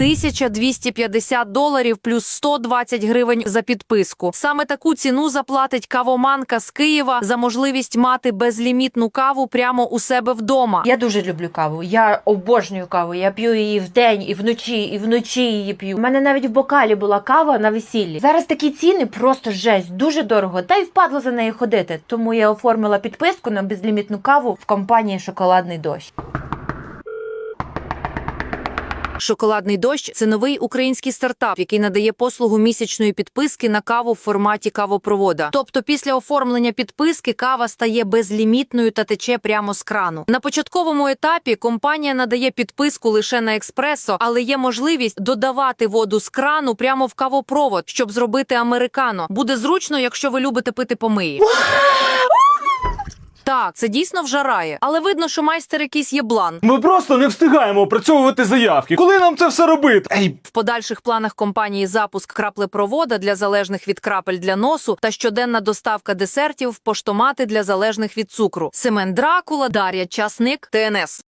1250 доларів плюс 120 гривень за підписку. Саме таку ціну заплатить кавоманка з Києва за можливість мати безлімітну каву прямо у себе вдома. Я дуже люблю каву. Я обожнюю каву. Я п'ю її вдень і вночі, і вночі її п'ю. У мене навіть в бокалі була кава на весіллі. Зараз такі ціни просто жесть, дуже дорого. Та й впадло за нею ходити. Тому я оформила підписку на безлімітну каву в компанії Шоколадний дощ. Шоколадний дощ це новий український стартап, який надає послугу місячної підписки на каву в форматі кавопровода. Тобто, після оформлення підписки кава стає безлімітною та тече прямо з крану. На початковому етапі компанія надає підписку лише на експресо, але є можливість додавати воду з крану прямо в кавопровод, щоб зробити американо. Буде зручно, якщо ви любите пити помиї. Так, це дійсно вжарає, але видно, що майстер якийсь є блан. Ми просто не встигаємо опрацьовувати заявки. Коли нам це все робити? Ей, В подальших планах компанії запуск краплепровода для залежних від крапель для носу та щоденна доставка десертів в поштомати для залежних від цукру. Семен Дракула, Дар'я Часник, ТНС.